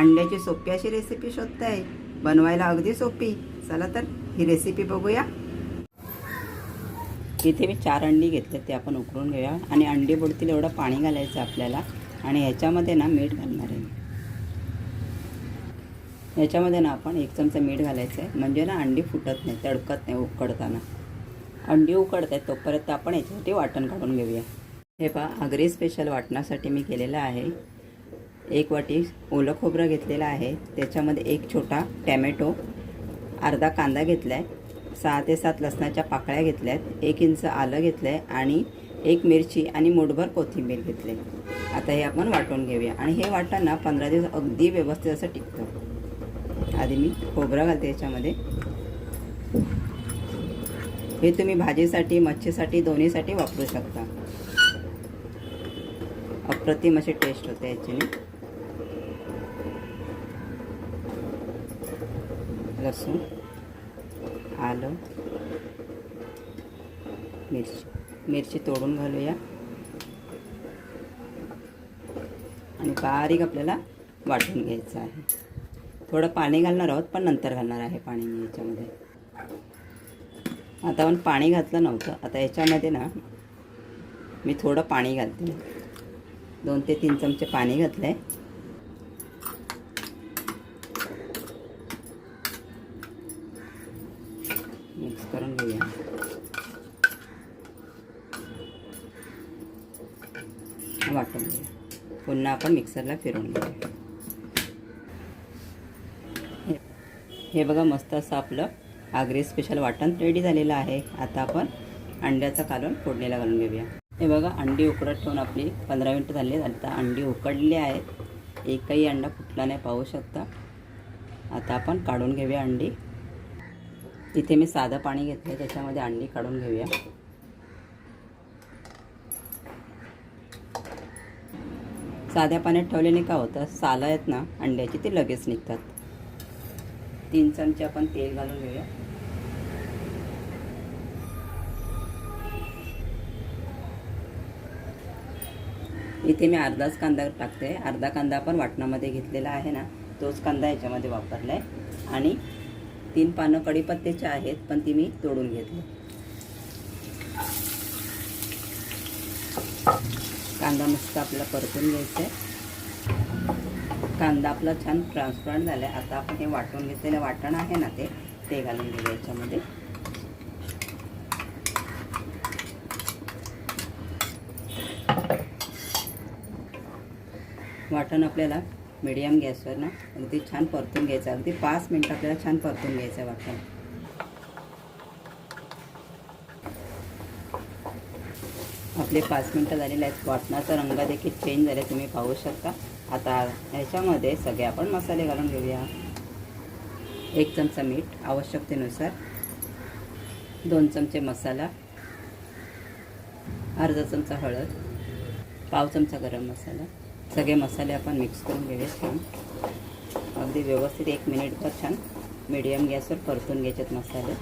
अंड्याची सोपी अशी रेसिपी शोधताय. बनवायला अगदी सोपी. चला तर ही रेसिपी बघूया. इथे मी चार अंडी घेतले ते आपण उकळून घेऊया. आणि अंडी बुडतील एवढं पाणी घालायचं आपल्याला. आणि ह्याच्यामध्ये ना मीठ घालणार आहे. ह्याच्यामध्ये ना आपण एक चमचा मीठ घालायचं आहे म्हणजे ना अंडी फुटत नाही तडकत नाही उकडताना. अंडी उकडत आहेत तोपर्यंत आपण याच्यासाठी वाटण काढून घेऊया. हे पहा आगरी स्पेशल वाटण्यासाठी मी केलेलं आहे. एक वाटी ओलं खोबरं घेतलेलं आहे. त्याच्यामध्ये एक छोटा टॅमॅटो अर्धा कांदा घेतला आहे सहा ते सात लसणाच्या पाकळ्या घेतल्या आहेत एक इंच आलं घेतलं आहे आणि एक मिरची आणि मुठभर कोथिंबीर घेतली आता हे आपण वाटून घेऊया आणि हे वाटताना पंधरा दिवस अगदी व्यवस्थित असं टिकतं. आधी मी खोबरं घालते याच्यामध्ये. हे तुम्ही भाजीसाठी मच्छीसाठी दोन्हीसाठी वापरू शकता. अप्रतिम अशी टेस्ट होते याच्याने लसूण आलं मिरची मिरची तोडून घालूया. आणि बारीक आपल्याला वाटून घ्यायचं आहे. थोडं पाणी घालणार आहोत पण नंतर घालणार आहे पाणी मी याच्यामध्ये. आता पण पाणी घातलं नव्हतं. आता याच्यामध्ये ना मी थोडं पाणी घालते. दोन ते तीन चमचे पाणी घातलं आहे मिक्स करून घेऊया. वाटून घेऊया. पुन्हा आपण मिक्सरला फिरवून घेऊया. हे- हे बघा मस्त असं आपलं आगरी स्पेशल वाटण रेडी झालेलं आहे. आता आपण अंड्याचा कालवण फोडणीला घालून घेऊया. हे बघा अंडी उकडत ठेवून आपली पंधरा मिनटं झाली आता अंडी उकडली आहेत. एकही अंडा फुटला नाही पाहू शकता. आता आपण काढून घेऊया अंडी. इथे मी साधं पाणी घेतलं त्याच्यामध्ये अंडी काढून घेऊया. साध्या पाण्यात ठेवल्याने का होतं? सालं आहेत ना अंड्याची ते लगेच निघतात. तीन चमचे आपण तेल घालून घेऊया. इथे मी अर्धाच कांदा टाकते. अर्धा कांदा आपण वाटणामध्ये घेतलेला आहे ना तोच कांदा याच्यामध्ये वापरला आहे आणि तीन पानं कढीपत्त्याचे आहेत पण ती मी तोडून घेतली. कांदा मस्त आपल्याला परतून घ्यायचा आहे. कांदा आपला छान ट्रान्सपरंट झाला आहे आता आपण हे वाटून घेतलेलं वाटण आहे ना ते ते घालून घेऊ याच्यामध्ये. वाटण आपल्याला मीडियम गॅसवर ना अगदी छान परतून घ्यायचं. अगदी पाच मिनटं आपल्याला छान परतून घ्यायचं वाटण आपले पाच मिनटं झालेले आहेत. वाटणाचा रंग देखील चेंज झाले तुम्ही पाहू शकता. आता ह्याच्यामध्ये सगळे आपण मसाले घालून घेऊया. एक चमचा मीठ आवश्यकतेनुसार दोन चमचे मसाला अर्धा चमचा हळद पाव चमचा गरम मसाला सगळे मसाले आपण मिक्स करून घेऊया छान. अगदी व्यवस्थित एक मिनिटभर छान मीडियम गॅसवर परतून घ्यायचेत मसाले.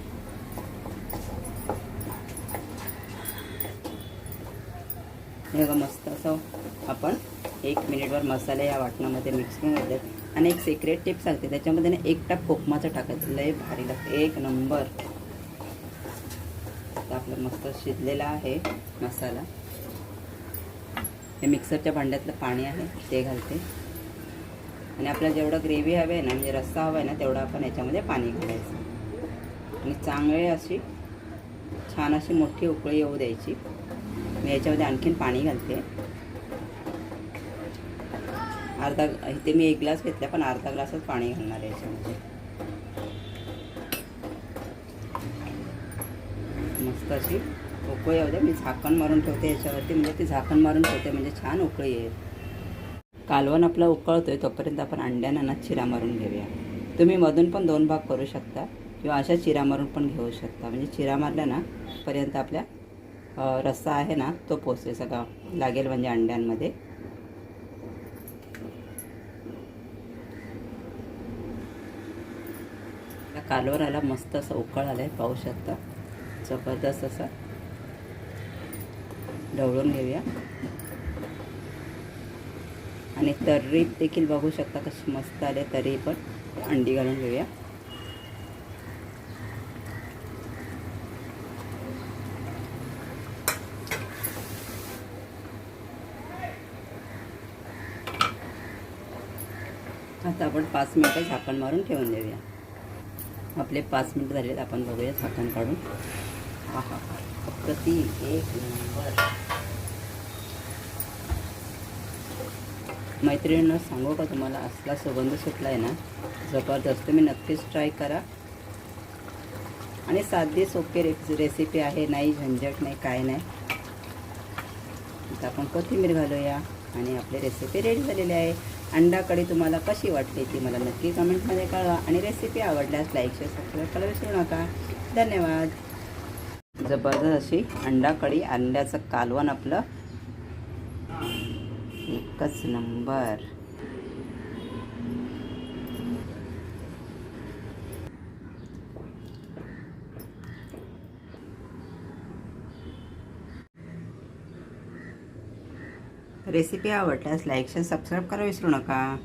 हे बघा मस्त असं आपण एक मिनिटभर मसाले या वाटणामध्ये मिक्स करून घेतलेत आणि एक सिक्रेट टिप सांगते त्याच्यामध्ये ना एक टाप कोकमाचं टाकायचं लय भारी लागतं. एक नंबर आता आपलं मस्त शिजलेला आहे मसाला. हे मिक्सरच्या भांड्यातलं पाणी आहे ते घालते. आणि आपल्याला जेवढं ग्रेव्ही हवी आहे ना म्हणजे रस्सा हवा आहे ना तेवढं आपण याच्यामध्ये पाणी घालायचं. आणि चांगले अशी छान अशी मोठी उकळी येऊ द्यायची. मी याच्यामध्ये आणखीन पाणी घालते. अर्धा इथे मी एक ग्लास घेतला पण अर्धा ग्लासच पाणी घालणार आहे याच्यामध्ये. मस्त अशी उकळी येऊ द्या मी झाकण मारून ठेवते याच्यावरती म्हणजे ती झाकण मारून ठेवते म्हणजे छान उकळी येईल. कालवण आपला उकळतोय तोपर्यंत आपण अंड्यांना ना चिरा मारून घेऊया. तुम्ही मधून पण दोन भाग करू शकता किंवा अशा चिरा मारून पण घेऊ शकता. म्हणजे चिरा मारल्या ना पर्यंत आपल्या रस्सा आहे ना तो पोचेल सगळा. लागेल म्हणजे अंड्यांमध्ये. त्या कालवराला मस्त असं उकळ आलं आहे पाहू शकता. जबरदस्त असं. ढवळून घेऊया. आणि तर्री देखील बघू शकता कशी मस्त आले तर्री पण अंडी घालून घेऊया. आता आपण पाच मिनटं झाकण मारून ठेवून देऊया. आपले पाच मिनिट झालेत आपण बघूया झाकण काढून. हा हा. अप्रतिम एक नंबर. मैत्रिणीनं सांगू का तुम्हाला? असला सुगंध सुटला आहे ना जबरदस्त. तुम्ही नक्कीच ट्राय करा. आणि साधी सोपी रे रेसिपी आहे नाही झंझट नाही काय नाही. आता आपण कोथिंबीर घालूया आणि आपली रेसिपी रेडी झालेली आहे. अंडा कढी तुम्हाला कशी वाटली ती मला नक्की कमेंटमध्ये कळवा. आणि रेसिपी आवडल्यास लाईक शेअर सबस्क्राईब करायला विसरू नका. धन्यवाद. जबरदस्त अशी अंडा कढी अंड्याचं कालवण आपलं. एकच नंबर. रेसिपी आवडल्यास लाईक शेअर सबस्क्राईब करा विसरू नका.